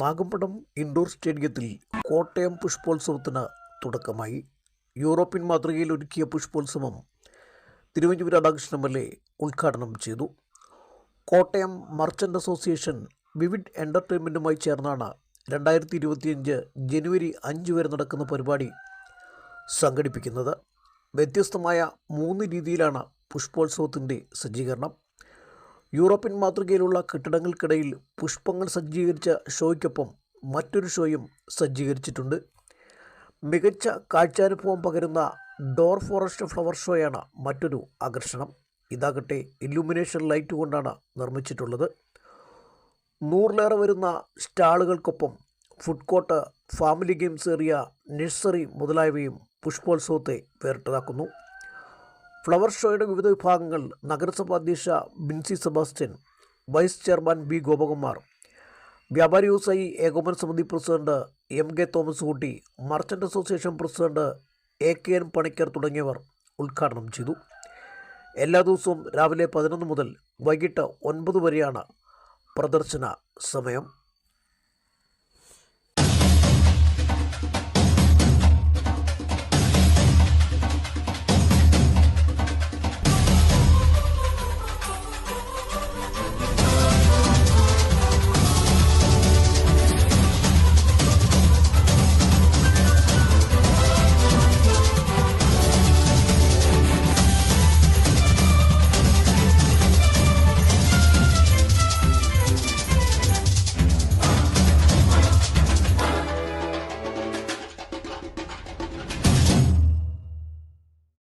Nagampadam indoor സ്റ്റേഡിയത്തിൽ കോട്ടയം പുഷ്പോത്സവത്തിന് തുടക്കമായി. European മാതൃകയിൽ ഒരുക്കിയ പുഷ്പോത്സവം Thiruvanchoor Radhakrishnan M L A ഉദ്ഘാടനം ചെയ്തു. കോട്ടയം മർച്ചന്റ് അസോസിയേഷൻ വിവിഡ് എന്റർടൈൻമെന്റുമായി ചേർന്നാണ് രണ്ടായിരത്തി ഇരുപത്തിയഞ്ച് ജനുവരി അഞ്ച് വരെ നടക്കുന്ന പരിപാടി സംഘടിപ്പിക്കുന്നത്. വ്യത്യസ്തമായ മൂന്ന് രീതിയിലാണ് പുഷ്പോത്സവത്തിന്റെ സജ്ജീകരണം. യൂറോപ്യൻ മാതൃകയിലുള്ള കെട്ടിടങ്ങൾക്കിടയിൽ പുഷ്പങ്ങൾ സജ്ജീകരിച്ച ഷോയ്ക്കൊപ്പം മറ്റൊരു ഷോയും സജ്ജീകരിച്ചിട്ടുണ്ട്. മികച്ച കാഴ്ചാനുഭവം പകരുന്ന ഡോർ ഫോറസ്റ്റ് ഫ്ലവർ ഷോയാണ് മറ്റൊരു ആകർഷണം. ഇതാകട്ടെ ഇല്ലുമിനേഷൻ ലൈറ്റ് കൊണ്ടാണ് നിർമ്മിച്ചിട്ടുള്ളത്. നൂറിലേറെ വരുന്ന സ്റ്റാളുകൾക്കൊപ്പം food court family games area nursery മുതലായവയും പുഷ്പോത്സവത്തെ വേറിട്ടതാക്കുന്നു. ഫ്ലവർ ഷോയുടെ വിവിധ വിഭാഗങ്ങൾ നഗരസഭാ അധ്യക്ഷ Binsy Sebastian vice chairman B Gopakumar വ്യാപാരി വ്യവസായി ഏകോപന സമിതി president M K Thomas Kutty merchant association president A K N Panicker തുടങ്ങിയവർ ഉദ്ഘാടനം ചെയ്തു. എല്ലാ ദിവസവും രാവിലെ പതിനൊന്ന് മുതൽ വൈകിട്ട് ഒൻപത് വരെയാണ് പ്രദർശന സമയം.